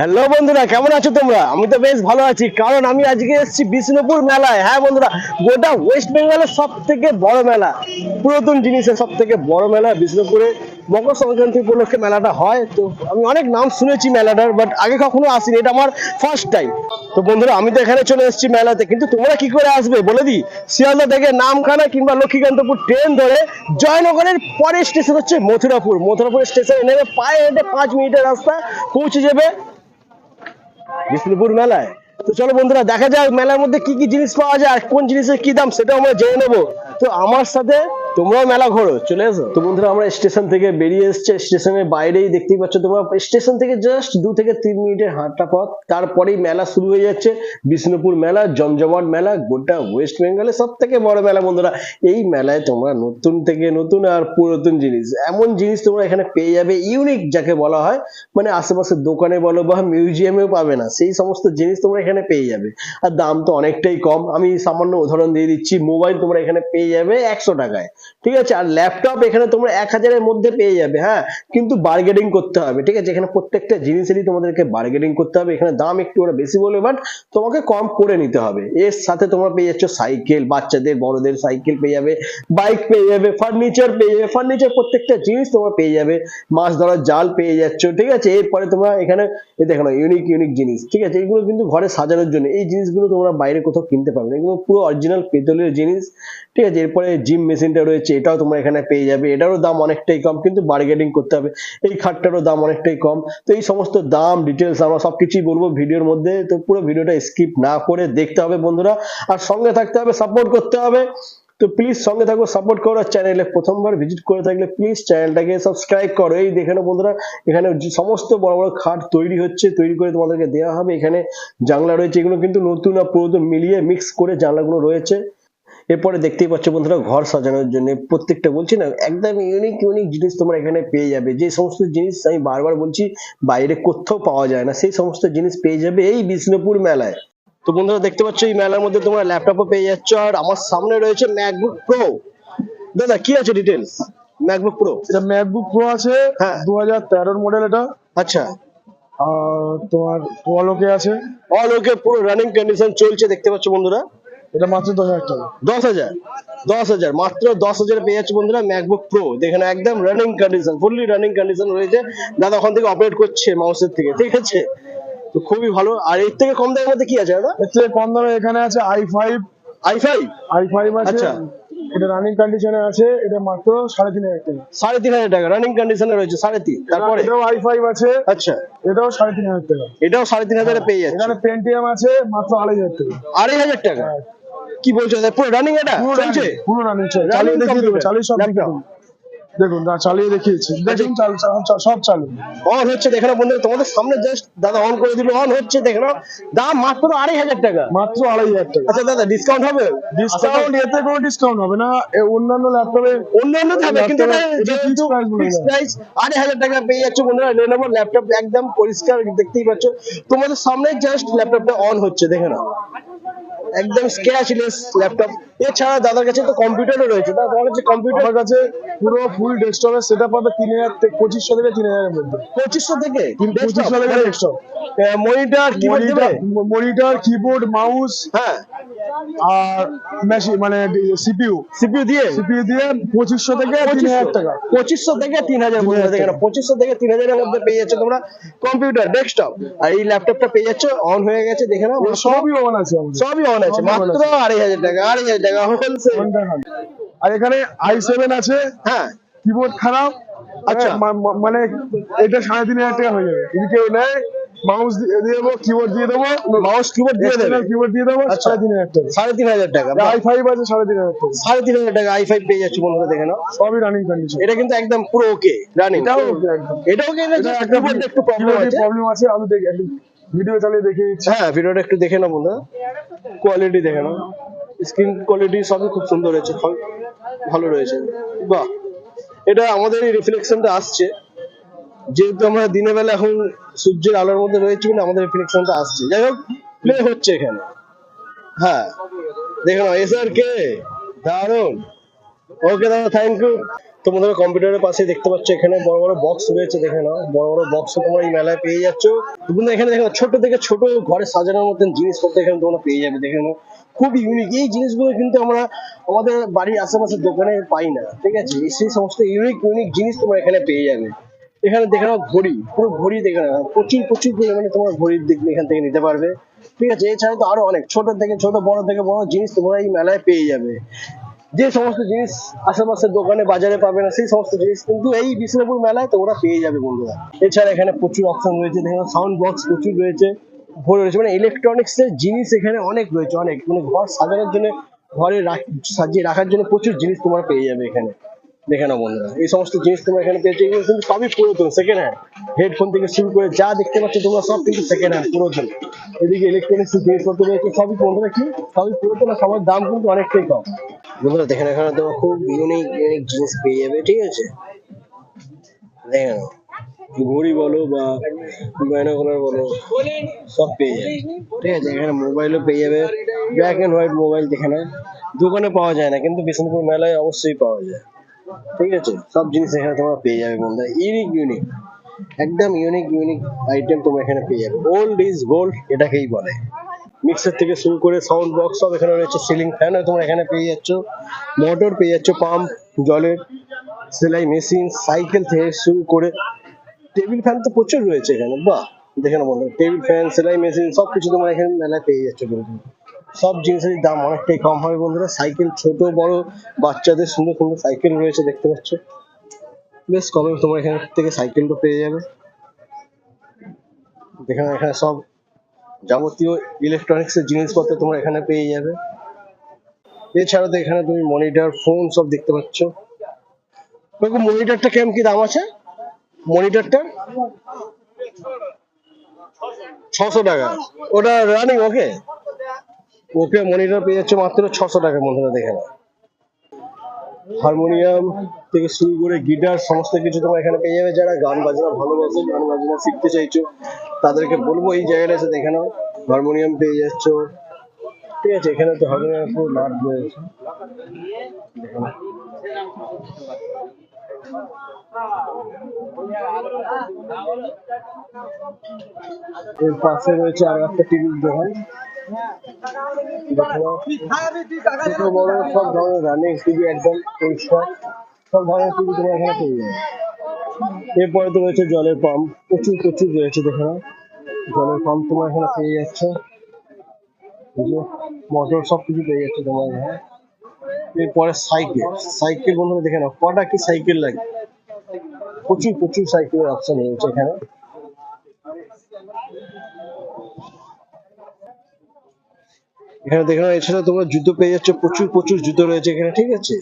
Hello বন্ধুরা, কেমন আছো তোমরা? আমি তো বেশ ভালো আছি, কারণ আমি আজকে এসেছি বিষ্ণুপুর মেলায়। হ্যাঁ বন্ধুরা, গোটা ওয়েস্ট বেঙ্গলের সব থেকে বড় মেলা। পুরাতন জিনিসের সব থেকে বড় মেলা বিষ্ণুপুরে। মকর সংক্রান্তি উপলক্ষে মেলাটা হয়। তো আমি অনেক নাম শুনেছি মেলাটার বাট আগে কখনো আসিনি। এটা আমার ফার্স্ট টাইম তো বন্ধুরা, আমি তো এখানে চলে এসেছি মেলাতে। কিন্তু তোমরা কি করে আসবে বলে দিই? শিয়ালদা থেকে নামখানা কিংবা লক্ষ্মীকান্তপুর ট্রেন ধরে জয়নগরের পরের স্টেশন হচ্ছে মথুরাপুর। মথুরাপুর স্টেশনে নেমে পায়ে হেঁটে পাঁচ মিনিটের রাস্তা পৌঁছে যাবে বিষ্ণুপুর মেলায়। তো চলো বন্ধুরা, দেখা যাক মেলার মধ্যে কি কি জিনিস পাওয়া যায় কোন জিনিসের কি দাম সেটাও আমরা জেনে নেব। তো আমার সাথে তোমরাও মেলা ঘোরো, চলে এসো। তো বন্ধুরা, আমরা স্টেশন থেকে বেরিয়ে এসছে। স্টেশনের বাইরেই দেখতেই পাচ্ছ তোমরা, স্টেশন থেকে জাস্ট দু থেকে তিন মিনিটের হাঁটা পথ। তারপরেই মেলা শুরু হয়ে যাচ্ছে। বিষ্ণুপুর মেলা, জমজমাট মেলা, গোটা ওয়েস্ট বেঙ্গলের সব থেকে বড় মেলা বন্ধুরা। এই মেলায় তোমরা নতুন থেকে নতুন আর পুরাতন জিনিস। এমন জিনিস তোমরা এখানে পেয়ে যাবে ইউনিক যাকে বলা হয়। মানে আশেপাশের দোকানে বলো বা মিউজিয়ামেও পাবে না। সেই সমস্ত জিনিস তোমরা এখানে পেয়ে যাবে। আর দাম তো অনেকটাই কম। আমি সামান্য উদাহরণ দিয়ে দিচ্ছি মোবাইল তোমরা এখানে পেয়ে যাবে একশো টাকায়। ঠিক আছে? আর ল্যাপটপ এখানে তোমরা এক হাজারের মধ্যে পেয়ে যাবে হ্যাঁ? কিন্তু বার্গেনিং করতে হবে, ঠিক আছে? এখানে প্রত্যেকটা জিনিসেরই তোমাদেরকে বার্গেনিং করতে হবে। এখানে দাম একটু ওরা বেশি বলে বাট তোমাকে কম করে নিতে হবে। এর সাথে তোমরা পেয়ে যাচ্ছ সাইকেল বাচ্চাদের, বড়দের সাইকেল পেয়ে যাবে বাইক পেয়ে যাবে ফার্নিচার পেয়ে যাবে ফার্নিচার প্রত্যেকটা জিনিস তোমরা পেয়ে যাবে। মাছ ধরার জাল পেয়ে যাচ্ছ, ঠিক আছে? এরপরে তোমরা এখানে, এই দেখো না ইউনিক ইউনিক জিনিস, ঠিক আছে? এগুলো কিন্তু ঘরে সাজানোর জন্য, এই জিনিসগুলো তোমরা বাইরে কোথাও কিনতে পারবে এগুলো পুরো অরিজিনাল পেতলের জিনিস, ঠিক আছে? এরপরে জিম মেশিনটা রয়েছে, এটাও তোমরা এখানে পেয়ে যাবে। এটারও দাম অনেকটাই কম, কিন্তু বার্গেনিং করতে হবে। এই খাটটারও দাম অনেকটাই কম। তো এই সমস্ত দাম ডিটেলস আমরা সবকিছুই বলব ভিডিওর মধ্যে। তো পুরো ভিডিওটা স্কিপ না করে দেখতে হবে বন্ধুরা। আর সঙ্গে থাকতে হবে সাপোর্ট করতে হবে। তো প্লিজ সঙ্গে থাকো সাপোর্ট করো চ্যানেলে প্রথমবার ভিজিট করে থাকলে প্লিজ চ্যানেলটাকে সাবস্ক্রাইব করো। এই দেখে নাও বন্ধুরা, এখানে সমস্ত বড় বড় খাট তৈরি হচ্ছে, তৈরি করে তোমাদেরকে দেওয়া হবে। এখানে জানলা রয়েছে, এগুলো কিন্তু নতুন আর পুরাতন মিলিয়ে মিক্স করে জানলাগুলো রয়েছে। এরপরে দেখতেই পাচ্ছ বন্ধুরা ঘর সাজানোর জন্য প্রত্যেকটা বলছি না একদম ইউনিক ইউনিক জিনিস তোমরা এখানে পেয়ে যাবে। যে সমস্ত জিনিস আমি বারবার বলছি বাইরে কোথাও পাওয়া যায় না সেই সমস্ত জিনিস পেয়ে যাবে এই বিষ্ণুপুর মেলায়। তো বন্ধুরা দেখতে পাচ্ছ এই মেলার মধ্যে তোমরা ল্যাপটপও পেয়ে যাচ্ছ আর আমার সামনে রয়েছে ম্যাকবুক প্রো দাদা কি আছে ডিটেলস ম্যাকবুক প্রো এটা ম্যাকবুক প্রো আছে হ্যাঁ। দু হাজার তেরোর মডেল এটা। আচ্ছা। আর তোমার টুয়ালোকে আছে। অল ওকে পুরো রানিং কন্ডিশন চলছে দেখতে পাচ্ছ বন্ধুরা। এটা মাত্র দশ হাজার টাকা। দশ হাজার? দশ হাজার। মাত্র দশ হাজারে পেয়ে যাচ্ছে বন্ধুরা ম্যাকবুক প্রো দেখেন একদম running condition fully running condition রয়েছে। দাদা ওখান থেকে অপারেট করছে মাউসের থেকে ঠিক আছে? তো খুবই ভালো। আর এর থেকে কম দামের মধ্যে কি আছে দাদা? এর থেকে কম দামে এখানে আছে i five i five i five আছে। আচ্ছা। এটা রানিং কন্ডিশনে আছে। এটা মাত্র সাড়ে তিন হাজার টাকা। সাড়ে তিন হাজার টাকা। রানিং কন্ডিশনে রয়েছে সাড়ে তিন। তারপরে? এটাও আই ফাইভ আছে। আচ্ছা। এটাও সাড়ে তিন হাজার টাকা। এটাও সাড়ে তিন হাজারে পেয়ে যাচ্ছে। এখানে পেন্টিএম আছে মাত্র আড়াই হাজার টাকা। আড়াই হাজার টাকা? কি বলছো? পুরো রানিং এটা? চলছে? পুরো রানিং চালিয়ে দেখিয়ে দেবো চালিয়ে সব দেখুন। চালিয়ে দেখিয়েছি। দেখুন চাল- চাল- সব চালু। অন হচ্ছে দেখে নাও বন্ধুরা তোমাদের সামনে জাস্ট দাদা অন করে দিল। অন হচ্ছে দেখে নাও। দাম মাত্র আড়াই হাজার টাকা। মাত্র আড়াই হাজার টাকা। আচ্ছা দাদা ডিসকাউন্ট হবে? ডিসকাউন্ট এতে কোনো ডিসকাউন্ট হবে না। অন্যান্য ল্যাপটপে অন্যান্য থাকবে কিন্তু যেহেতু। প্রাইস আড়াই হাজার টাকা পেয়ে যাচ্ছে বন্ধুরা। লেনোভো ল্যাপটপ একদম পরিষ্কার দেখতেই পাচ্ছ। তোমাদের সামনে জাস্ট ল্যাপটপটা অন হচ্ছে দেখে নাও। একদম স্ক্র্যাচলেস ল্যাপটপ এছাড়া দাদার কাছে তো কম্পিউটারও রয়েছে। দাদা তোমার কাছে কম্পিউটার আমার কাছে পুরো ফুল ডেস্কটপের সেট আপ পাবে তিন হাজার থেকে পঁচিশশো থেকে তিন হাজারের মধ্যে। পঁচিশশো থেকে? পঁচিশশো থেকে desktop monitor keyboard monitor keyboard mouse হ্যাঁ। আর মেশিন মানে সিপিইউ সিপিইউ দিয়ে? সিপিইউ দিয়ে পঁচিশশো থেকে তিন হাজার টাকা। পঁচিশশো থেকে তিন হাজার মধ্যে দেখে পঁচিশশো থেকে তিন হাজারের মধ্যে পেয়ে যাচ্ছে তোমরা কম্পিউটার ডেস্কটপ আর এই ল্যাপটপটা পেয়ে যাচ্ছে অন হয়ে গেছে দেখে সবই অন আছে সবই অন আছে মাত্র আড়াই হাজার টাকা আড়াই হাজার টাকা হোলসেল আর এখানে আই সেভেন আছে। হ্যাঁ। কিবোর্ড খারাপ। আচ্ছা। হ্যাঁ, মানে এটা সাড়ে তিন হাজার টাকা হয়ে যাবে। যদি কেউ নেয় মাউস দিয়ে দেবো কিবোর্ড দিয়ে দেবো। মাউস কিবোর্ড দিয়ে দেবে? কিবোর্ড দিয়ে দেবো। সাড়ে তিন হাজার টাকা। সাড়ে তিন হাজার টাকা আই ফাইভ আছে সাড়ে তিন হাজার টাকা। সাড়ে তিন হাজার টাকা আই ফাইভ পেয়ে যাচ্ছে বন্ধুরা দেখে নাও। সবই রানিং কন্ডিশন এটা কিন্তু একদম পুরো ওকে রানিং এটাও একদম। এটাও কি এটা একটা প্রবলেম আছে। প্রবলেম আছে আমি দেখি ভিডিও চালিয়ে দিচ্ছি হ্যাঁ ভিডিওটা একটু দেখে নাও বন্ধুরা কোয়ালিটি দেখে নাও। স্ক্রিন কোয়ালিটি সবই খুব সুন্দর হয়েছে, ভালো রয়েছে। বাহ! এটা আমাদের এই রিফ্লেকশনটা আসছে। যেহেতু আমরা দিনের বেলা এখন সূর্যের আলোর মধ্যে রয়েছে বলে আমাদের রিফ্লেকশনটা আসছে। যাই হোক প্লে হচ্ছে এখানে। হ্যাঁ দেখে নাও এসআর কে দারুণ ওকে দাদা থ্যাংক ইউ তো বন্ধুরা কম্পিউটারের পাশে দেখতে পাচ্ছ, এখানে বড় বড় বক্স রয়েছে, দেখে নাও। বড় বড় বক্স তোমরা এই মেলায় পেয়ে যাচ্ছ। তো বন্ধুরা এখানে দেখো, ছোট থেকে ছোট ঘরে সাজানোর মতন জিনিসপত্র এখানে তোমরা পেয়ে যাবে, দেখে নাও। খুব ইউনিক এই জিনিসগুলো কিন্তু আমরা আমাদের বাড়ির আশেপাশের দোকানে পাই না, ঠিক আছে? সেই সমস্ত ইউনিক ইউনিক জিনিস তোমরা এখানে পেয়ে যাবে। এখানে দেখে নাও ঘড়ি, পুরো ঘড়ি দেখে নাও। প্রচুর প্রচুর পরিমাণে তোমার ঘড়ির দিক এখান থেকে নিতে পারবে। ঠিক আছে? এছাড়া তো আরও অনেক, ছোট থেকে ছোট, বড় থেকে বড় জিনিস তোমরা এই মেলায় পেয়ে যাবে। যে সমস্ত জিনিস আশেপাশের দোকানে, বাজারে পাবে না, সেই সমস্ত জিনিস কিন্তু এই বিষ্ণুপুর মেলায় তোমরা পেয়ে যাবে বন্ধুরা। এছাড়া এখানে প্রচুর অপশন রয়েছে দেখো সাউন্ড বক্স প্রচুর রয়েছে, ভরে রয়েছে মানে ইলেকট্রনিক্স এর জিনিস এখানে অনেক রয়েছে, অনেক মানে ঘর সাজানোর জন্য, ঘরে সাজিয়ে রাখার জন্য প্রচুর জিনিস তোমরা পেয়ে যাবে এখানে। দেখে নাও বন্ধুরা, এই সমস্ত জিনিস তোমরা এখানে পেয়েছ, এগুলো কিন্তু সবই পুরাতন সেকেন্ড হ্যান্ড হেডফোন থেকে শুরু করে যা দেখতে পাচ্ছ তোমরা সব কিন্তু সেকেন্ড হ্যান্ড পুরাতন। এদিকে ইলেকট্রনিক্স জিনিসপত্র রয়েছে, সবই বন্ধুরা কি? সবই পুরাতন আর সবার দাম কিন্তু অনেকটাই কম। বন্ধুরা দেখেন এখানে তোমার খুব ইউনিক ইউনিক জিনিস পেয়ে যাবে, ঠিক আছে? দেখে নাও ঘড়ি বলো বা বাইনোকুলার বলো, সব পেয়ে যাবে। ঠিক আছে, এখানে মোবাইলও পেয়ে যাবে। ব্ল্যাক অ্যান্ড হোয়াইট মোবাইল দেখে নাও দোকানে পাওয়া যায় না, কিন্তু বিষ্ণুপুর মেলায় অবশ্যই পাওয়া যায়। ঠিক আছে? সব জিনিস এখানে তোমরা পেয়ে যাবে বন্ধুরা। ইউনিক ইউনিক একদম ইউনিক ইউনিক আইটেম তোমরা এখানে পেয়ে যাবে। ওল্ড ইজ গোল্ড এটাকেই বলে। মিক্সার থেকে শুরু করে সাউন্ড বক্স সব এখানে রয়েছে সিলিং ফ্যানও তোমরা এখানে পেয়ে যাচ্ছ মোটর পেয়ে যাচ্ছ পাম্প জলের, সেলাই মেশিন সাইকেল থেকে শুরু করে টেবিল ফ্যান তো প্রচুর রয়েছে এখানে, বাহ, দেখে না বন্ধু টেবিল ফ্যান সেলাই মেশিন সব কিছু তোমরা এখানে মেলায় পেয়ে যাচ্ছ কিন্তু সব জিনিসেরই দাম অনেকটাই কম হবে বন্ধুরা সাইকেল ছোট, বড়, বাচ্চাদের সুন্দর সুন্দর সাইকেল রয়েছে, দেখতে পাচ্ছ। বেশ কমে তোমরা এখান থেকে সাইকেলও পেয়ে যাবে? দেখেন এখানে সব যাবতীয় ইলেকট্রনিক্স এর জিনিসপত্র তোমরা এখানে পেয়ে যাবে। এছাড়া তো এখানে তুমি মনিটর ফোন সব দেখতে পাচ্ছ। মনিটরটা কেমন কি দাম আছে? মনিটরটা ছশো টাকা। ওটা রানিং ওকে ওকে মনিটর পেয়ে যাচ্ছে মাত্র ছশো টাকা বন্ধুরা দেখে নাও। হারমোনিয়াম থেকে শুরু করে গিটার, সমস্ত কিছু তোমরা এখানে পেয়ে যাবে। যারা গান বাজনা ভালোবাসো, গান বাজনা শিখতে চাইছো, তাদেরকে বলব এই জায়গাটা এসে দেখে হারমোনিয়াম পেয়ে যাচ্ছ। ঠিক আছে, এখানে তো হারমোনিয়াম পুরো নাট রয়েছে। এর পাশে রয়েছে আর একটা টিভির দোকান। রানিং টিভি একদম পরিষ্কার সব ধরনের পেয়ে যাবে এরপরে তো রয়েছে জলের পাম্প প্রচুর প্রচুর রয়েছে দেখে জলের পাম্প তোমরা এখানে পেয়ে যাচ্ছ মোটর সব কিছু পেয়ে যাচ্ছে তোমরা এখানে এরপরে সাইকেল সাইকেল বন্ধুরা দেখে নাও, কটা কি সাইকেল লাগে? প্রচুর প্রচুর সাইকেলের অপশন রয়েছে এখানে। এখানে দেখে নাও, এছাড়া তোমরা জুতো পেয়ে যাচ্ছ, প্রচুর প্রচুর জুতো রয়েছে এখানে, ঠিক আছে?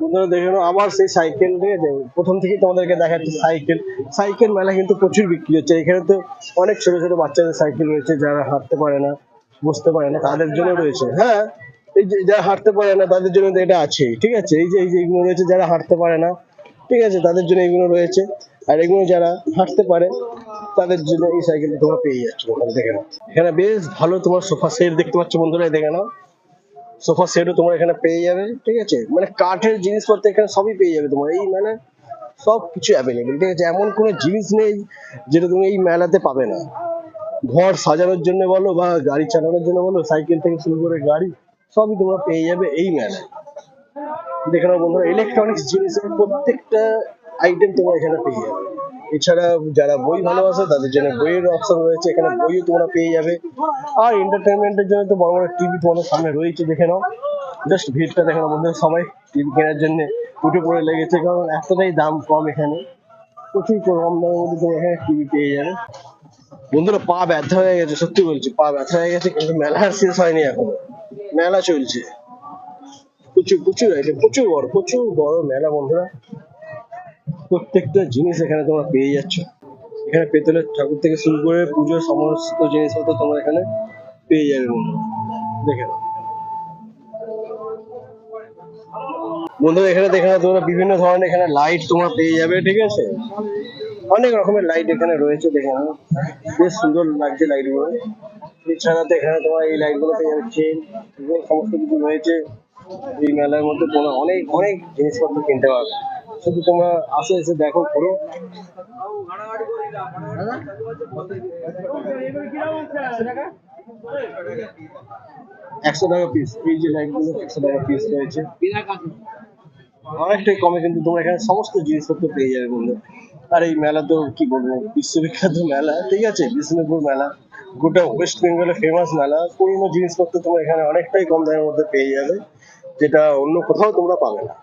বন্ধুরা, দেখে নাও, আবার সেই সাইকেল ঠিক আছে প্রথম থেকেই তোমাদেরকে দেখাচ্ছি সাইকেল। সাইকেল মেলা কিন্তু প্রচুর বিক্রি হচ্ছে। এখানে তো অনেক ছোট ছোট বাচ্চাদের সাইকেল রয়েছে, যারা হাঁটতে পারে না, বসতে পারে না, তাদের জন্য রয়েছে। হ্যাঁ এই যে যারা হাঁটতে পারে না, তাদের জন্য তো এটা আছে, ঠিক আছে? এই যে এই যে এগুলো রয়েছে, যারা হাঁটতে পারে না, ঠিক আছে? তাদের জন্য এগুলো রয়েছে। আর এগুলো যারা হাঁটতে পারে তাদের জন্য এই সাইকেল তোমরা পেয়ে যাচ্ছ ওখানে, দেখে নাও। এখানে বেশ ভালো তোমার সোফা সেট দেখতে পাচ্ছ বন্ধুরা দেখে নাও। সোফা সেটও তোমরা এখানে পেয়ে যাবে, ঠিক আছে? মানে কাঠের জিনিসপত্র এখানে সবই পেয়ে যাবে তোমার, এই মানে সব কিছু অ্যাভেলেবেল ঠিক আছে? এমন কোনো জিনিস নেই যেটা তুমি এই মেলাতে পাবে না। ঘর সাজানোর জন্য বলো বা গাড়ি চালানোর জন্য বলো, সাইকেল থেকে শুরু করে গাড়ি, সবই তোমরা পেয়ে যাবে এই মেলায়। দেখে নাও বন্ধুরা ইলেকট্রনিক্স জিনিসের প্রত্যেকটা আইটেম তোমরা এখানে পেয়ে যাবে। এছাড়া যারা বই ভালোবাসে, তাদের জন্য বইয়ের অপশন রয়েছে। এখানে বইও তোমরা পেয়ে যাবে। আর এন্টারটেনমেন্টের জন্য তো বড় বড় টিভি তোমাদের সামনে রয়েছে, দেখে নাও। জাস্ট ভিড়টা দেখে নাও বন্ধুরা, সবাই টিভি কেনার জন্য উঠে পড়ে লেগেছে, কারণ এতটাই দাম কম এখানে। প্রচুর কম দামের মধ্যে তোমরা এখানে টিভি পেয়ে যাবে। বন্ধুরা, পা ব্যথা হয়ে গেছে, সত্যি বলছি, পা ব্যথা হয়ে গেছে, কিন্তু মেলা আর শেষ হয়নি এখন। মেলা চলছে। প্রচুর প্রচুর আইটেম প্রচুর বড় প্রচুর বড় মেলা বন্ধুরা। প্রত্যেকটা জিনিস এখানে তোমরা পেয়ে যাচ্ছ। এখানে পেতলের ঠাকুর থেকে শুরু করে পুজোর সমস্ত জিনিসপত্র তোমরা এখানে পেয়ে যাবে বন্ধুরা। দেখে নাও। বন্ধুরা, এখানে দেখে নাও তোমরা বিভিন্ন ধরনের এখানে লাইট তোমরা পেয়ে যাবে, ঠিক আছে? অনেক রকমের লাইট এখানে রয়েছে, দেখে নাও। বেশ সুন্দর লাগছে লাইটগুলো এছাড়াতে এখানে তোমার এই লাইটগুলো পেয়ে যাবে চেন সমস্ত কিছু রয়েছে। এই মেলার মধ্যে তোমরা অনেক অনেক জিনিসপত্র কিনতে পারবে। শুধু তোমরা আসে, এসে দেখো, করো। একশো টাকা পিস এই যে লাইটগুলো একশো টাকা পিস রয়েছে। অনেকটাই কমে, কিন্তু তোমরা এখানে সমস্ত জিনিসপত্র পেয়ে যাবে, বন্ধু। আর এই মেলা তো, কি বলব, বিশ্ববিখ্যাত মেলা। ঠিক আছে, বিষ্ণুপুর মেলা, গোটা ওয়েস্ট বেঙ্গলে ফেমাস মেলা। পুরোনো জিনিসপত্র তোমরা এখানে অনেকটাই কম দামের মধ্যে পেয়ে যাবে, যেটা অন্য কোথাও তোমরা পাবে না।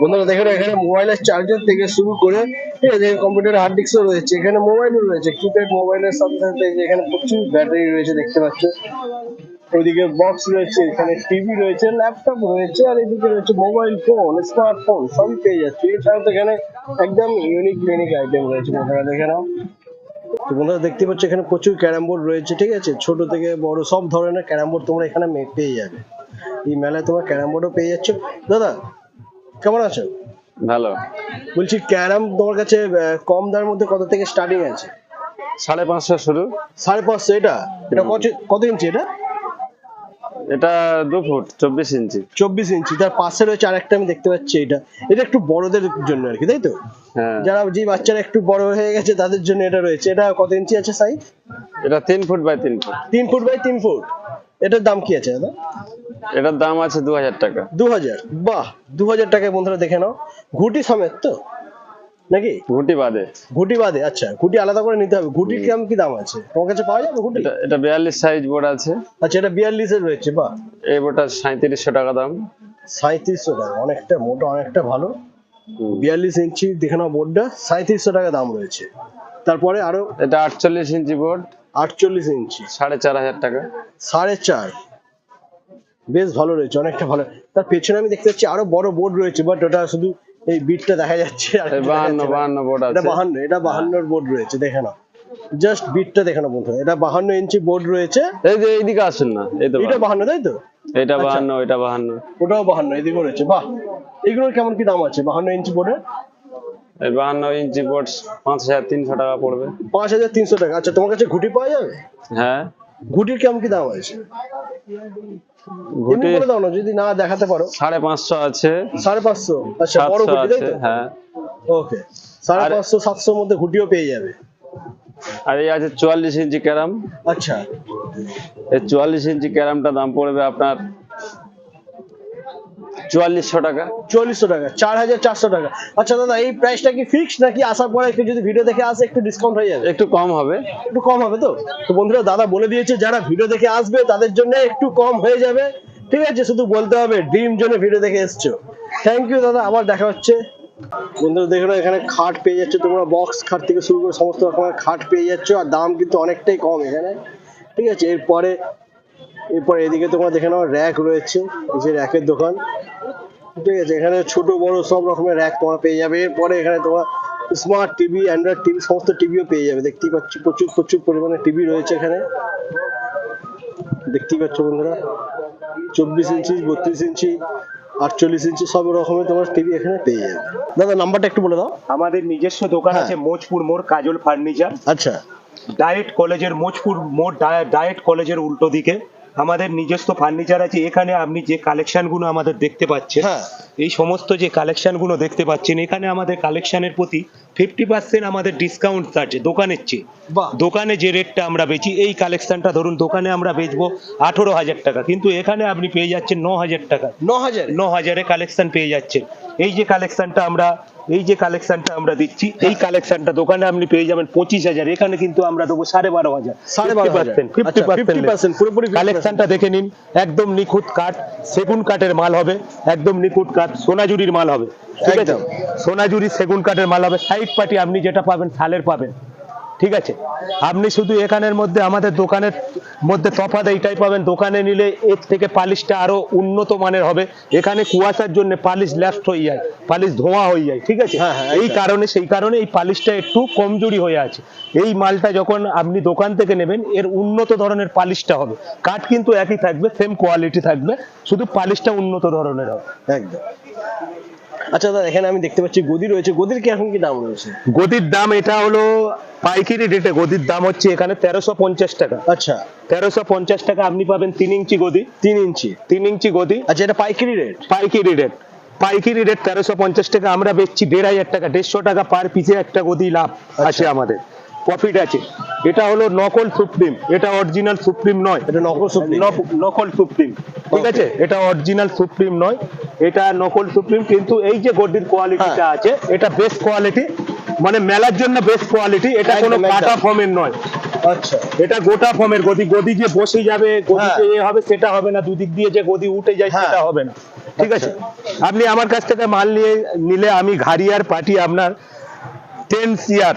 বন্ধুরা দেখো এখানে মোবাইলের চার্জার থেকে শুরু করে, ঠিক আছে কম্পিউটার হার্ড ডিস্কও রয়েছে, এখানে মোবাইলও রয়েছে কিপ্যাড মোবাইলের সাথে সাথে এখানে প্রচুর ব্যাটারি রয়েছে, দেখতে পাচ্ছ। ওইদিকে বক্স রয়েছে, এখানে টিভি রয়েছে ল্যাপটপ রয়েছে, আর এদিকে রয়েছে মোবাইল ফোন স্মার্টফোন সবই পেয়ে যাচ্ছে। এছাড়াও তো এখানে একদম ইউনিক ইউনিক আইটেম রয়েছে, বন্ধুরা, দেখে নাও। তো বন্ধুরা, দেখতে পাচ্ছ, এখানে প্রচুর ক্যারাম বোর্ড রয়েছে, ঠিক আছে? ছোট থেকে বড়, সব ধরনের ক্যারাম বোর্ড তোমরা এখানে পেয়ে যাবে। এই মেলায় তোমরা ক্যারাম বোর্ডও পেয়ে যাচ্ছ। দাদা কেমন আছো? ভালো। বলছি ক্যারাম তোমার কাছে কম দামের মধ্যে কত থেকে স্টার্টিং আছে? সাড়ে পাঁচশো শুরু। সাড়ে পাঁচশো এটা? এটা কত ইঞ্চি এটা? এটা দু ফুট চব্বিশ ইঞ্চি। চব্বিশ ইঞ্চি তার পাশে রয়েছে আরেকটা আমি দেখতে পাচ্ছি এটা। এটা একটু বড়দের জন্য আর কি তাই তো? হ্যাঁ। যারা যে বাচ্চারা একটু বড় হয়ে গেছে তাদের জন্য এটা রয়েছে। এটা কত ইঞ্চি আছে সাইজ এটা তিন ফুট বাই তিন ফুট। তিন ফুট বাই তিন ফুট। এটার দাম কি আছে দাদা? এটার দাম আছে দু হাজার টাকা। দু হাজার বাহ দু হাজার টাকায় বন্ধুরা দেখে নাও। ঘুটি সমেত তো? নাকি? ঘুটি বাদে। ঘুটি বাদে আচ্ছা। ঘুটি আলাদা করে নিতে হবে। ঘুটির কেমন কি দাম আছে? তোমার কাছে পাওয়া যাবে ঘুটি? এটা বিয়াল্লিশ সাইজ বোর্ড আছে। আচ্ছা এটা বিয়াল্লিশের রয়েছে বাহ। এই বোর্ডটা সাঁত্রিশশো টাকা দাম। সাঁত্রিশশো টাকা অনেকটা মোটা অনেকটা ভালো। বিয়াল্লিশ ইঞ্চি দেখে নাও বোর্ডটা সাঁত্রিশশো টাকা দাম রয়েছে। তারপরে আরও এটা আটচল্লিশ ইঞ্চি বোর্ড আটচল্লিশ ইঞ্চি। সাড়ে চার হাজার টাকা। সাড়ে চার। বেশ ভালো রয়েছে অনেকটা ভালো। তার পেছনে আমি দেখতে পাচ্ছি আরও বড় বোর্ড রয়েছে বাট ওটা শুধু এই বিটটা দেখা যাচ্ছে বাহান্ন না। বাহান্ন বোর্ড এটা বাহান্ন এটা বাহান্নর বোর্ড রয়েছে দেখে নাও। জাস্ট বিটটা দেখে নাও বন্ধুরা এটা বাহান্ন ইঞ্চি বোর্ড রয়েছে। এই যে এইদিকে আসুন না এই তো এটা বাহান্ন। তাই তো? এটা বাহান্ন এটা বাহান্ন। ওটাও বাহান্ন এদিকে রয়েছে বাহ। এগুলোর কেমন কি দাম আছে বাহান্ন ইঞ্চি বোর্ডের বাহান্ন ইঞ্চি বোর্ড পাঁচ হাজার তিনশো টাকা পড়বে। পাঁচ হাজার তিনশো টাকা। আচ্ছা তোমার কাছে ঘুটি পাওয়া যাবে? হ্যাঁ। ঘুটির কেমন কি দাম আছে? ঘুটি বলে দাও না যদি না দেখাতে পারো। সাড়ে পাঁচশো আছে। সাড়ে পাঁচশো? আচ্ছা বড় ঘুটি তাই তো? হ্যাঁ। ওকে সাড়ে পাঁচশো সাতশোর মধ্যে ঘুটিও পেয়ে যাবে। আর এই আছে চুয়াল্লিশ ইঞ্চি ক্যারাম। আচ্ছা। এই চুয়াল্লিশ ইঞ্চি ক্যারামটা দাম পড়বে আপনার চুয়াল্লিশশো টাকা। চল্লিশশো টাকা চার হাজার চারশো টাকা। আচ্ছা দাদা এই প্রাইসটা কি ফিক্স নাকি আসার পরে একটু যদি ভিডিও দেখে আসে একটু ডিসকাউন্ট হয়ে যাবে? একটু কম হবে। একটু কম হবে তো? তো বন্ধুরা দাদা বলে দিয়েছে যারা ভিডিও দেখে আসবে তাদের জন্য একটু কম হয়ে যাবে। ঠিক আছে শুধু বলতে হবে ড্রিম জন্য ভিডিও দেখে এসছো। থ্যাংক ইউ দাদা আবার দেখা হচ্ছে। বন্ধুরা দেখো এখানে খাট পেয়ে যাচ্ছে তোমরা বক্স খাট থেকে শুরু করে সমস্ত রকমের খাট পেয়ে যাচ্ছ আর দাম কিন্তু অনেকটাই কম এখানে। ঠিক আছে এরপরে এরপরে এদিকে তোমরা দেখে নাও র্যাক রয়েছে এই যে র্যাকের দোকান। ঠিক আছে এখানে ছোট বড় সব রকমের র্যাক তোমরা পেয়ে যাবে। এরপরে এখানে তোমার স্মার্ট টিভি অ্যান্ড্রয়েড টিভি সমস্ত টিভিও পেয়ে যাবে। দেখতেই পাচ্ছি প্রচুর প্রচুর পরিমাণে টিভি রয়েছে এখানে। দেখতেই পাচ্ছ বন্ধুরা চব্বিশ ইঞ্চি বত্রিশ ইঞ্চি আটচল্লিশ ইঞ্চি সব রকমের তোমার টিভি এখানে পেয়ে যাবে। দাদা নাম্বারটা একটু বলে দাও। আমাদের নিজস্ব দোকান হ্যাঁ। আছে মোজপুর মোড় কাজল ফার্নিচার। আচ্ছা। ডায়েট কলেজের মোজপুর মোড় ডায়ে- ডায়েট কলেজের উল্টো দিকে। আমাদের নিজস্ব ফার্নিচার আছে এখানে আপনি যে কালেকশনগুলো আমাদের দেখতে পাচ্ছেন হ্যাঁ। এই সমস্ত যে কালেকশনগুলো দেখতে পাচ্ছেন এখানে আমাদের কালেকশনের প্রতি ফিফটি পার্সেন্ট আমাদের ডিসকাউন্ট আছে দোকানের চেয়ে। বাহ। দোকানে যে রেটটা আমরা বেচি এই কালেকশনটা ধরুন দোকানে আমরা বেচবো আঠেরো হাজার টাকা কিন্তু এখানে আপনি পেয়ে যাচ্ছেন ন হাজার টাকা। ন হাজার? ন হাজারে কালেকশন পেয়ে যাচ্ছেন। এই যে কালেকশনটা আমরা এই যে কালেকশনটা আমরা দিচ্ছি এই কালেকশনটা দোকানে আপনি পেয়ে যাবেন পঁচিশ হাজার। এখানে কিন্তু আমরা দেবো সাড়ে বারো হাজার সাড়ে বারো পার্সেন্ট ফিফটি 50% পার্সেন্ট পুরোপুরি কালেকশনটা দেখে নিন একদম নিখুঁত কাঠ সেগুন কাঠের মাল হবে একদম নিখুঁত কাঠ সোনাজুরির মাল হবে ঠিক আছে? সোনাজুরি সেগুন কাঠের মাল হবে সাইড পার্টি আপনি যেটা পাবেন শালের পাবেন। ঠিক আছে? আপনি শুধু এখানের মধ্যে আমাদের দোকানের মধ্যে তফাৎ এইটাই পাবেন। দোকানে নিলে এর থেকে পালিশটা আরও উন্নত মানের হবে। এখানে কুয়াশার জন্য পালিশ ল্যাস্ট হয়ে যায় পালিশ ধোঁয়া হয়ে যায় ঠিক আছে? হ্যাঁ, হ্যাঁ, এই কারণে সেই কারণে এই পালিশটা একটু কমজোরি হয়ে আছে। এই মালটা যখন আপনি দোকান থেকে নেবেন এর উন্নত ধরনের পালিশটা হবে। কাঠ কিন্তু একই থাকবে সেম কোয়ালিটি থাকবে শুধু পালিশটা উন্নত ধরনের হবে। একদম। আচ্ছা দাদা এখানে আমি দেখতে পাচ্ছি গদি রয়েছে। গদির কি এখন কি দাম রয়েছে? গদির দাম এটা হলো পাইকারি রেটে গদির দাম হচ্ছে এখানে তেরোশো পঞ্চাশ টাকা। আচ্ছা। তেরোশো পঞ্চাশ টাকা আপনি পাবেন তিন ইঞ্চি গদি। তিন ইঞ্চি? তিন ইঞ্চি গদি। আচ্ছা এটা পাইকারি রেট পাইকারি রেট পাইকারি রেট তেরোশো পঞ্চাশ টাকা। আমরা বেচছি দেড় হাজার টাকা। দেড়শো টাকা পার পিসে একটা গদি লাভ আছে আমাদের। প্রফিট আছে। এটা হলো নকল সুপ্রিম। এটা অরিজিনাল সুপ্রিম নয়। এটা নকল সুপ্রিম। নকল সুপ্রিম। ঠিক আছে? এটা অরিজিনাল সুপ্রিম নয়। এটা নকল সুপ্রিম কিন্তু এই যে গদির কোয়ালিটিটা হ্যাঁ। আছে এটা বেস্ট কোয়ালিটি মানে মেলার জন্য বেস্ট কোয়ালিটি এটা কোনো। কাটা ফর্মের নয়। আচ্ছা। এটা গোটা ফর্মের। গদি গদি যে বসে যাবে গদিতে হ্যাঁ। এ হবে সেটা হবে না। দুদিক দিয়ে যে গদি উঠে যায় হ্যাঁ। সেটা হবে না। ঠিক আছে? আপনি আমার কাছ থেকে মাল নিয়ে নিলে আমি ঘাড়িয়ার পার্টি আপনার টেন ইয়ার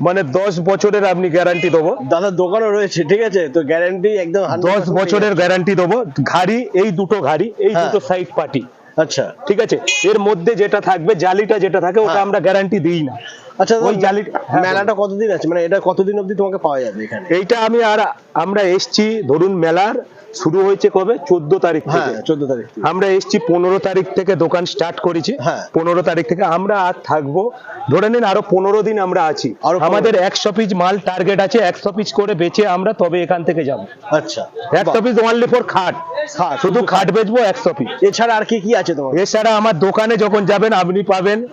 মানে দশ বছরের আপনি গ্যারান্টি দেবো। দাদার দোকানও রয়েছে ঠিক আছে? তো গ্যারান্টি একদম 100% দশ বছরের গ্যারান্টি দেবো ঘাড়ি এই দুটো ঘাড়ি এই হ্যাঁ। দুটো সাইড পার্টি আচ্ছা। ঠিক আছে? এর মধ্যে যেটা থাকবে জালিটা যেটা থাকে ওটা হ্যাঁ। আমরা গ্যারান্টি দিই না। আচ্ছা ওই জালি- হ্যাঁ, মেলাটা কতদিন আছে? মানে এটা কতদিন অবধি তোমাকে পাওয়া যাবে এখানে? এইটা আমি আর আমরা এসছি ধরুন মেলার শুরু হয়েছে কবে? চোদ্দ তারিখ হ্যাঁ থেকে। চোদ্দ তারিখ আমরা এসছি পনেরো তারিখ থেকে দোকান স্টার্ট করেছি। হ্যাঁ। পনেরো তারিখ থেকে আমরা আর থাকব। ধরে নিন আরও পনেরো দিন আমরা আছি। আরও আমাদের একশো পিস মাল টার্গেট আছে একশো পিস করে বেচে আমরা তবে এখান থেকে যাব। আচ্ছা। একশো পিস অনলি ফর খাট। খাট, শুধু খাট বেচবো একশো পিস এছাড়া আর কি কি আছে তোমার? এছাড়া আমার দোকানে যখন যাবেন আপনি পাবেন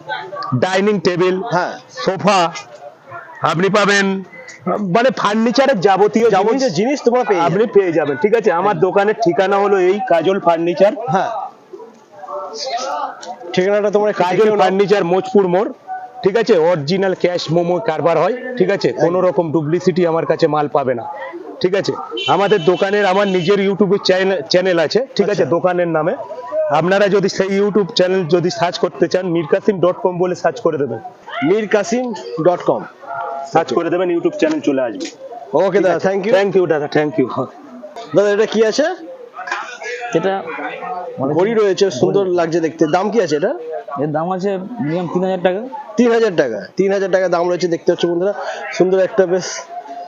ডাইনিং টেবিল হ্যাঁ। সোফা আপনি পাবেন মানে ফার্নিচারের যাবতীয় যাবতীয় জিনিস তোমরা পেয়ে আপনি পেয়ে যাবেন ঠিক আছে? আমার দোকানের ঠিকানা হলো এই কাজল ফার্নিচার হ্যাঁ। ঠিকানাটা তোমরা কাজল ফার্নিচার মোজপুর মোড় ঠিক আছে? অরিজিনাল ক্যাশ মোমো কারবার হয় ঠিক আছে? কোনো রকম ডুপ্লিসিটি আমার কাছে মাল পাবে না ঠিক আছে? আমাদের দোকানের আমার নিজের ইউটিউবে চ্যানেল আছে ঠিক আছে? আচ্ছা। দোকানের নামে। আপনারা যদি সেই ইউটিউব চ্যানেল যদি সার্চ করতে চান মিরকাসিম ডট কম বলে সার্চ করে দেবেন। Mir Kasim dot com search করে দেবেন ইউটিউব চ্যানেল চলে আসবে। ওকে দাদা থ্যাংক ইউ থ্যাংক ইউ দাদা থ্যাংক ইউ দাদা এটা কি আছে? এটা ঘড়ি রয়েছে সুন্দর লাগছে দেখতে। দাম কি আছে এটা? এর দাম আছে মিনিমাম তিন হাজার টাকা। তিন হাজার টাকা। তিন হাজার টাকা দাম রয়েছে দেখতে হচ্ছে বন্ধুরা। সুন্দর একটা বেশ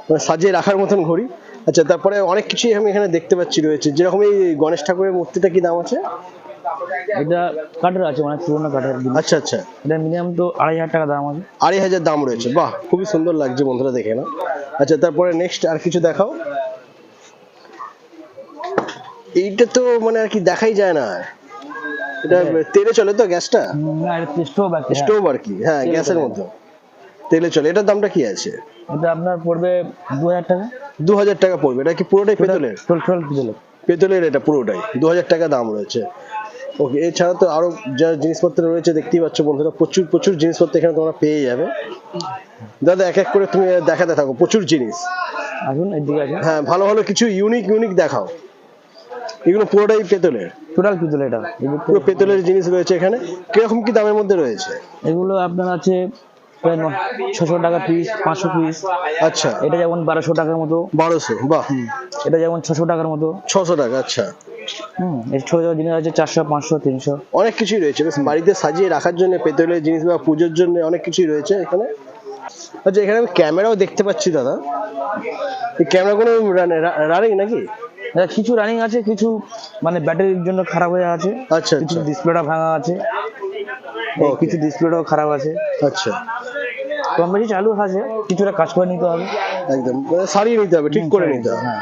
মানে সাজিয়ে রাখার মতন ঘড়ি। আচ্ছা তারপরে অনেক কিছুই আমি এখানে দেখতে পাচ্ছি রয়েছে। যেরকম এই গণেশ ঠাকুরের মূর্তিটা কি দাম আছে? এটা কাঠের আছে পুরোনো কাঠের আচ্ছা আচ্ছা। এটা মিনিমাম তো আড়াই হাজার টাকা দাম আছে। আড়াই হাজার দাম রয়েছে। বাহ খুবই সুন্দর লাগছে বন্ধুরা দেখে না। আচ্ছা তারপরে নেক্সট আর কিছু দেখাও? এইটা তো মানে আর কি দেখাই যায় না। এটা তেলে চলে তো গ্যাসটা? না এটা স্টোভ আছে হ্যাঁ। স্টোভ আর কি হ্যাঁ গ্যাসের। মতো তেলে চলে। এটার দামটা কি আছে? এটা আপনার পড়বে দু হাজার টাকা। দু হাজার টাকা পড়বে। এটা কি পুরোটাই পেতলের? টুয়েলভ পেতলের এটা পুরোটাই। দু হাজার টাকা দাম রয়েছে। ওকে এছাড়া তো আরও যা জিনিসপত্র রয়েছে দেখতেই পাচ্ছ বন্ধুরা প্রচুর প্রচুর জিনিসপত্র এখানে তোমরা পেয়ে যাবে। দাদা এক এক করে তুমি দেখাতে থাকো প্রচুর জিনিস। আসুন এদিকে হ্যাঁ ভালো ভালো কিছু ইউনিক ইউনিক দেখাও। এগুলো পুরোটাই পেতলের। টোটাল পিতল এটা। পুরো পেতলের জিনিস রয়েছে এখানে। কীরকম কি দামের মধ্যে রয়েছে? এগুলো আপনার আছে ছশো টাকা পিস পাঁচশো পিস আচ্ছা। এটা যেমন বারোশো টাকার মতো। বারোশো? বাহ। এটা যেমন ছশো টাকার মতো। ছশো টাকা আচ্ছা। হুম ছোট ছোট জিনিস আছে চারশো পাঁচশো তিনশো। অনেক কিছুই রয়েছে। বেশ বাড়িতে সাজিয়ে রাখার জন্য পেতলের জিনিস বা পুজোর জন্য অনেক কিছুই রয়েছে এখানে। আচ্ছা এখানে আমি ক্যামেরাও দেখতে পাচ্ছি দাদা। এই ক্যামেরা কোনো রানিং নাকি? কিছু রানিং আছে কিছু মানে ব্যাটারির জন্য খারাপ হয়ে আছে। আচ্ছা কিছু আচ্ছা। ডিসপ্লেটা ভাঙা আছে। কিছু ডিসপ্লেটাও খারাপ আছে। আচ্ছা। কম বেশি চালু আছে কিছুটা কাজ করে নিতে হবে। একদম মানে সারিয়ে নিতে হবে ঠিক করে নিতে হবে হ্যাঁ।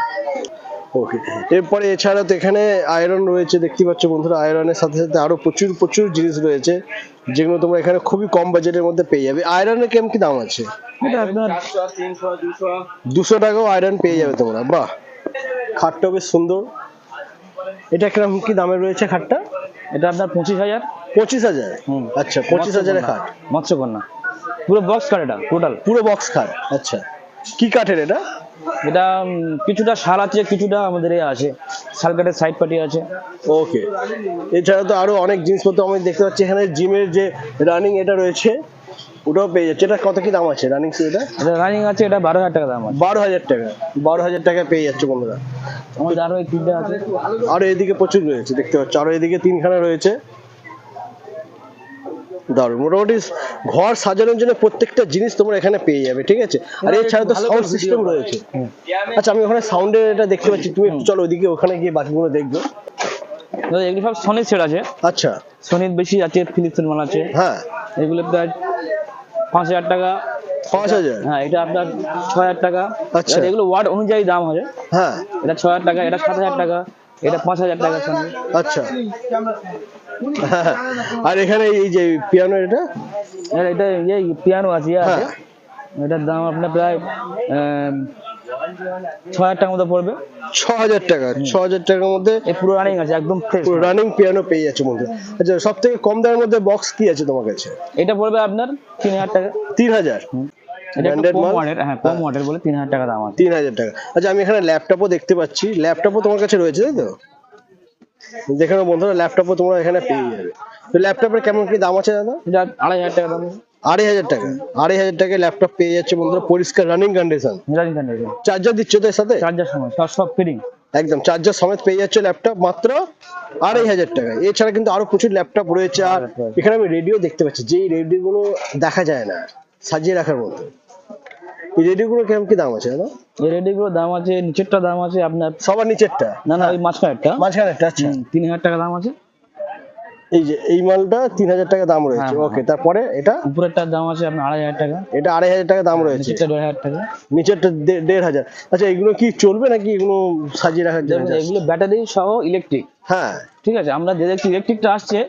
ওকে এরপরে এছাড়া তো এখানে আয়রন রয়েছে দেখতে পাচ্ছ বন্ধুরা আয়রনের সাথে সাথে আরও প্রচুর প্রচুর জিনিস রয়েছে যেগুলো তোমরা এখানে খুবই কম বাজেটের মধ্যে পেয়ে যাবে। আয়রনের কেমন কি দাম আছে? আপনার দুশো টাকাও আয়রন পেয়ে যাবে তোমরা বাহ। খাটটা বেশ সুন্দর। এটা কীরকম কি দামের রয়েছে খাটটা? এটা আপনার পঁচিশ হাজার। পঁচিশ হাজার। আচ্ছা পঁচিশ হাজারের খাট। মৎস্যকন্যা। পুরো বক্স কাঠ এটা টোটাল পুরো বক্স খাট আচ্ছা। কি কাঠের এটা? এটা কিছুটা শাল আছে কিছুটা আমাদের আছে। শাল কাঠের সাইড পাটি আছে। ওকে। এছাড়া তো আরও অনেক জিনিসপত্র আমি দেখতে পাচ্ছি। এখানে জিমের যে রানিং এটা রয়েছে ওটাও পেয়ে যাচ্ছে। এটা কত কি দাম আছে? রানিং এটা? এটা রানিং আছে এটা বারো হাজার টাকা দাম আছে। বারো হাজার টাকা। বারো হাজার টাকা পেয়ে যাচ্ছে বন্ধুরা। আমাদের আরও এই তিনটা আছে। আরও এদিকে প্রচুর রয়েছে দেখতে পাচ্ছ। আরও এদিকে তিনখানা রয়েছে। দারুণ। মোটামুটি ঘর সাজানোর জন্য প্রত্যেকটা জিনিস তোমরা এখানে পেয়ে যাবে ঠিক আছে? আর এছাড়া তো সাউন্ড সিস্টেম রয়েছে। আচ্ছা আমি ওখানে সাউন্ডের এটা দেখতে পাচ্ছি। তুমি একটু চলো ওইদিকে ওখানে গিয়ে বাকিগুলো দেখব। এগুলো সব সনির সেট আছে। আচ্ছা। সনির বেশি আছে ফিলিপসের মাল আছে। হ্যাঁ। এগুলো প্রায় পাঁচ হাজার টাকা। পাঁচ হাজার? হ্যাঁ এটা আপনার ছ হাজার টাকা। আচ্ছা। এগুলো ওয়ার্ড অনুযায়ী দাম আছে হ্যাঁ। এটা ছ হাজার টাকা এটা সাত হাজার টাকা এটা পাঁচ হাজার টাকা সনি আচ্ছা। আর এখানে এই যে পিয়ানো এটা? আর এটা এই পিয়ানো আছে আছে। হ্যাঁ। এটার দাম আপনার প্রায় ছ হাজার টাকার মতো পড়বে। ছ হাজার টাকা ছ হাজার টাকার মধ্যে পুরো রানিং আছে একদম ফ্রেশ পুরো রানিং পিয়ানো পেয়ে যাচ্ছে বন্ধু। আচ্ছা সব থেকে কম দামের মধ্যে বক্স কি আছে তোমার কাছে? এটা পড়বে আপনার তিন হাজার টাকা। তিন হাজার? হ্যাঁ আচ্ছা আমি এখানে ল্যাপটপও দেখতে পাচ্ছি। ল্যাপটপও তোমার কাছে রয়েছে তাই তো? যেখানে বন্ধুরা ল্যাপটপও তোমরা এখানে পেয়ে যাবে। তো ল্যাপটপের কেমন কি দাম আছে দাদা? এটা আড়াই হাজার টাকা দাম। আড়াই হাজার টাকা। আড়াই হাজার টাকায় ল্যাপটপ পেয়ে যাচ্ছে বন্ধুরা পরিষ্কার running condition running condition charger দিচ্ছ তো এর সাথে? চার্জার সময় সব সব ফিটিং একদম চার্জার সমেত পেয়ে যাচ্ছে ল্যাপটপ মাত্র আড়াই হাজার টাকা এছাড়া কিন্তু আরও প্রচুর ল্যাপটপ রয়েছে। আর এখানে আমি রেডিও দেখতে পাচ্ছি যেই রেডিও গুলো দেখা যায় না সাজিয়ে রাখার মতো। এই রেডিও কেমন কি দাম আছে দাদা? এই রেডিগুলোর দাম আছে নিচেরটা দাম আছে আপনার সবার নিচেরটা? না না ওই মাঝখানেরটা। মাঝখানে একটা আচ্ছা তিন হাজার টাকা দাম আছে। এই যে এই মালটা তিন হাজার টাকা দাম রয়েছে। হ্যাঁ, ওকে তারপরে এটা? উপরেরটার দাম আছে আপনার আড়াই হাজার টাকা। এটা আড়াই হাজার টাকা দাম রয়েছে। নিচেরটা দেড় হাজার টাকা। নিচেরটা দেড় হাজার। আচ্ছা এগুলো কি চলবে নাকি এগুলো সাজিয়ে রাখার জন্য এগুলো ব্যাটারি সহ ইলেকট্রিক হ্যাঁ। ঠিক আছে আমরা যে দেখছি ইলেকট্রিকটা আসছে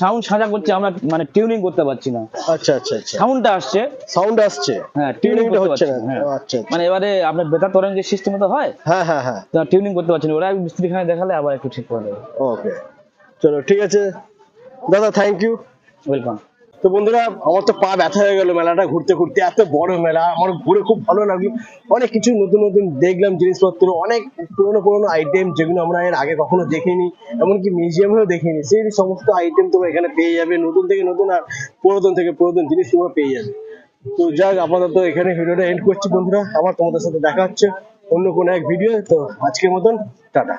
সাউন্ড সাজা করছে আমরা মানে টিউনিং করতে পারছি না। আচ্ছা আচ্ছা আচ্ছা। সাউন্ডটা আসছে। সাউন্ড আসছে। হ্যাঁ টিউনিং টিউনিংটা হচ্ছে না। হ্যাঁ। আচ্ছা আচ্ছা। মানে এবারে আপনার বেতার তরঙ্গ যে সিস্টেম তো হয় হ্যাঁ হ্যাঁ হ্যাঁ। টিউনিং করতে পারছি না। ওরা মিস্ত্রি মিস্ত্রিখানে দেখালে আবার একটু ঠিক করে দেবে। ওকে চলো ঠিক আছে। দাদা থ্যাংক ইউ ওয়েলকাম তো বন্ধুরা, আমার তো পা ব্যথা হয়ে গেল মেলাটা ঘুরতে ঘুরতে, এত বড় মেলা, আমার ঘুরে খুব ভালো লাগল। অনেক কিছু নতুন নতুন দেখলাম, জিনিসপত্র, অনেক পুরোনো পুরোনো আইটেম যেগুলো আমরা এর আগে কখনো দেখিনি, এমনকি মিউজিয়ামেও দেখিনি। সেই সমস্ত আইটেম তোমরা এখানে পেয়ে যাবে, নতুন থেকে নতুন আর পুরাতন থেকে পুরাতন জিনিস তোমরা পেয়ে যাবে। তো যাক, আপাতত এখানে ভিডিওটা এন্ড করছি বন্ধুরা, আবার তোমাদের সাথে দেখা হচ্ছে অন্য কোনো এক ভিডিও তো আজকের মতন, টাটা।